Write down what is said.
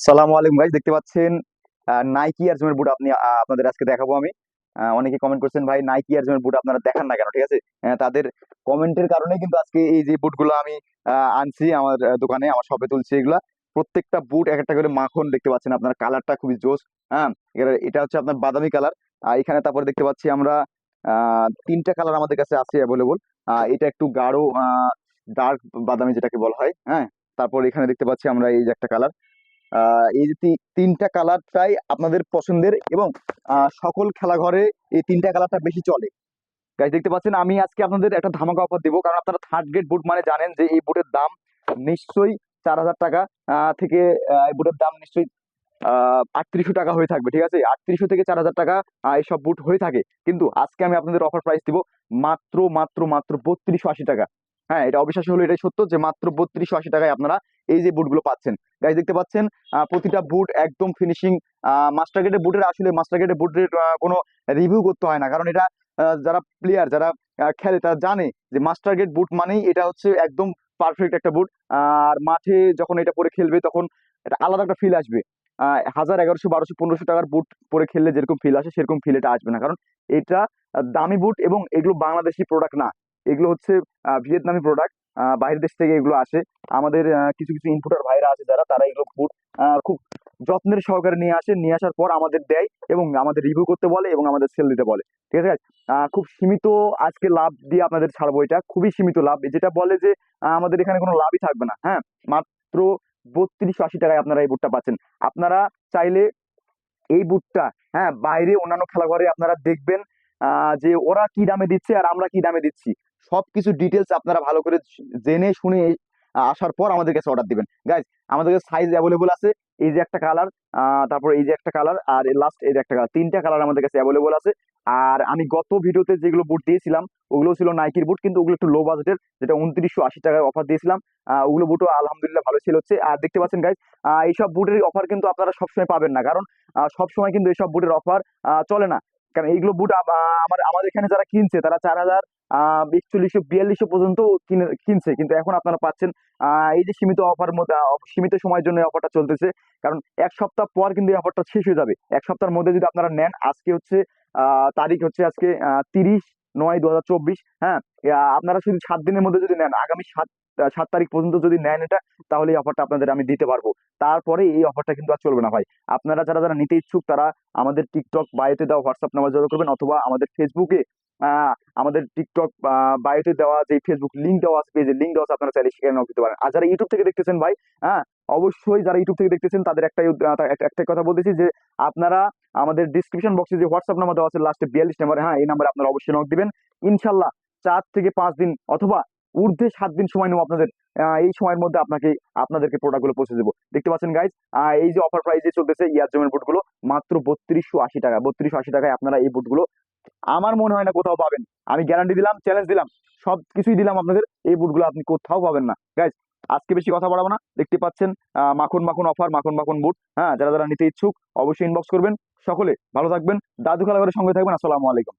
আসসালামু আলাইকুম ভাই দেখতে পাচ্ছেন নাইকি আর জমের বুট আপনি আপনাদের আজকে দেখাবো আমি। অনেকে কমেন্ট করছেন ভাই নাইকি আর জমের বুট আপনারা দেখান না কেন? ঠিক আছে? আহ, তাদের কমেন্টের কারণে কিন্তু আজকে এই যে বুটগুলো আমি আনছি আমার দোকানে আমার শপে তুলছি এগুলা। প্রত্যেকটা বুট এক একটা করে মাখন দেখতে পাচ্ছেন আপনার কালারটা খুবই জোস হ্যাঁ? এটা হচ্ছে আপনার বাদামি কালার আর এখানে তারপরে দেখতে পাচ্ছি আমরা তিনটা কালার আমাদের কাছে আছে অ্যাভেলেবল এটা একটু গাঢ় ডার্ক বাদামি যেটাকে বলা হয় হ্যাঁ? তারপর এখানে দেখতে পাচ্ছি আমরা এই যে একটা কালার এই যে তিনটা কালারটাই আপনাদের পছন্দের এবং সকল খেলাঘরে এই তিনটা কালারটা বেশি চলে। গাইজ দেখতে পাচ্ছেন, আমি আজকে আপনাদের একটা ধামাকা অফার দেবো। কারণ আপনারা থার্ড গ্রেড বুট মানে জানেন যে এই বুটের দাম নিশ্চয়ই চার হাজার টাকা থেকে এই বুটের দাম নিশ্চয়ই আটত্রিশশো টাকা হয়ে থাকবে, ঠিক আছে? আটত্রিশশো থেকে চার হাজার টাকা এইসব বুট হয়ে থাকে। কিন্তু আজকে আমি আপনাদের অফার প্রাইস দিব মাত্র মাত্র মাত্র বত্রিশশো আশি টাকা। হ্যাঁ এটা অবিশ্বাসী হলো এটাই সত্য যে মাত্র বত্রিশশো আশি টাকায় আপনারা এই যে বুটগুলো পাচ্ছেন। গাইজ দেখতে পাচ্ছেন প্রতিটা বুট একদম ফিনিশিং মাস্টার গ্রেডের বুটের আসলে মাস্টার গ্রেডের বুটের কোনো রিভিউ করতে হয় না। কারণ এটা যারা প্লেয়ার যারা খেলে, তারা জানে যে মাস্টার গ্রেড বুট মানেই এটা হচ্ছে একদম পারফেক্ট একটা বুট আর মাঠে যখন এটা পরে খেলবে, তখন এটা আলাদা একটা ফিল আসবে। হাজার এগারোশো বারোশো পনেরোশো টাকার বুট পরে খেললে যেরকম ফিল আসে, সেরকম ফিল এটা আসবে না। কারণ এটা দামি বুট এবং এগুলো বাংলাদেশি প্রোডাক্ট না। এগুলো হচ্ছে ভিয়েতনামি প্রোডাক্ট বাইরের দেশ থেকে এগুলো আসে। আমাদের কিছু কিছু ইম্পোর্টার ভাইরা আছে যারা, তারা এগুলো বুট খুব যত্নের সহকারে নিয়ে আসে। নিয়ে আসার পর আমাদের দেয় এবং আমাদের রিভিউ করতে বলে এবং আমাদের সেল দিতে বলে। ঠিক আছে? খুব সীমিত আজকে লাভ দিয়ে আপনাদের ছাড়বো এটা। খুবই সীমিত লাভ। যেটা বলে যে আমাদের এখানে কোনো লাভই থাকবে না। হ্যাঁ? মাত্র বত্রিশশো আশি টাকায় আপনারা এই বুটটা পাচ্ছেন। আপনারা চাইলে এই বুটটা হ্যাঁ বাইরে অন্যান্য খেলাঘরে আপনারা দেখবেন যে ওরা কি দামে দিচ্ছে আর আমরা কি দামে দিচ্ছি। সবকিছু ডিটেলস আপনারা ভালো করে জেনে শুনে আসার পর আমাদের কাছে অর্ডার দিবেন। গাইজ আমাদের কাছে সাইজ অ্যাভেলেবল আছে, এই যে একটা কালার তারপর এই যে একটা কালার আর লাস্ট এই যে একটা কালার তিনটা কালার আমাদের কাছে অ্যাভেলেবল আছে। আর আমি গত ভিডিওতে যেগুলো বুট দিয়েছিলাম ওগুলো ছিল নাইকির বুট কিন্তু ওগুলো একটু লো বাজেটের যেটা উনত্রিশশো আশি টাকার অফার দিয়েছিলাম। ওগুলো বুটও আলহামদুলিল্লাহ ভালো সেল হচ্ছে। আর দেখতে পাচ্ছেন গাইজ এইসব বুটের অফার কিন্তু আপনারা সবসময় পাবেন না। কারণ সবসময় কিন্তু এইসব বুটের অফার চলে না। কারণ এইগুলো বুট আমার আমাদের এখানে যারা কিনছে, তারা চার হাজার একচল্লিশশো, বিয়াল্লিশশো পর্যন্ত কিনে কিনছে। কিন্তু এখন আপনারা পাচ্ছেন এই যে সীমিত অফার মধ্যে সীমিত সময়ের জন্য অফারটা চলতেছে। কারণ এক সপ্তাহ পর কিন্তু এই অফারটা শেষ হয়ে যাবে। এক সপ্তাহের মধ্যে যদি আপনারা নেন, আজকে হচ্ছে তারিখ হচ্ছে আজকে তিরিশ নয় দু হ্যাঁ? আপনারা শুধু সাত দিনের মধ্যে যদি নেন, আগামী সাত সাত তারিখ পর্যন্ত যদি নেন এটা, তাহলে এই অফারটা আপনাদের আমি দিতে পারব। তারপরে এই অফারটা কিন্তু আর চলবে না ভাই। আপনারা যারা যারা নিতে ইচ্ছুক, তারা আমাদের টিকটক বায়োতে দেওয়া হোয়াটসঅ্যাপ নাম্বার যোগাযোগ করবেন অথবা আমাদের ফেসবুকে আমাদের টিকটক বায়োতে দেওয়া যে ফেসবুক লিঙ্ক দেওয়া আছে পেজের লিঙ্ক দেওয়া আছে, আপনারা চাইলে সেখানে দিতে পারেন। আর যারা ইউটিউব থেকে দেখতেছেন ভাই হ্যাঁ অবশ্যই যারা ইউটিউব থেকে দেখতেছেন, তাদের একটাই একটা- একটাই কথা বলতেছি যে, আপনারা আমাদের ডিসক্রিপশন বক্সে যে হোয়াটসঅ্যাপ নাম্বার দেওয়া আছে লাস্টে বিয়াল্লিশ নাম্বার হ্যাঁ এই নাম্বারে আপনারা অবশ্যই নক দিবেন। ইনশাল্লাহ, চার থেকে পাঁচ দিন অথবা ঊর্ধ্বে সাত দিন সময় নেব আপনাদের। এই সময়ের মধ্যে আপনাকে, আপনাদেরকে প্রোডাক্টগুলো পৌঁছে দেবো। দেখতে পাচ্ছেন গাইজ এই যে অফার প্রাইসে চলতেছে ইয়ার জমের বুটগুলো মাত্র বত্রিশশো আশি টাকা। বত্রিশশো আশি টাকায় আপনারা এই বুটগুলো আমার মনে হয় না কোথাও পাবেন। আমি গ্যারান্টি দিলাম চ্যালেঞ্জ দিলাম, সব কিছুই দিলাম আপনাদের, এই বুটগুলো আপনি কোথাও পাবেন না। গাইজ আজকে বেশি কথা বাড়াবো না। দেখতে পাচ্ছেন মাখন মাখন অফার মাখন মাখন বুট হ্যাঁ যারা যারা নিতে ইচ্ছুক, অবশ্যই ইনবক্স করবেন। সকলে ভালো থাকবেন। দাদু খেলা করে সঙ্গে থাকবেন। আসসালামু আলাইকুম।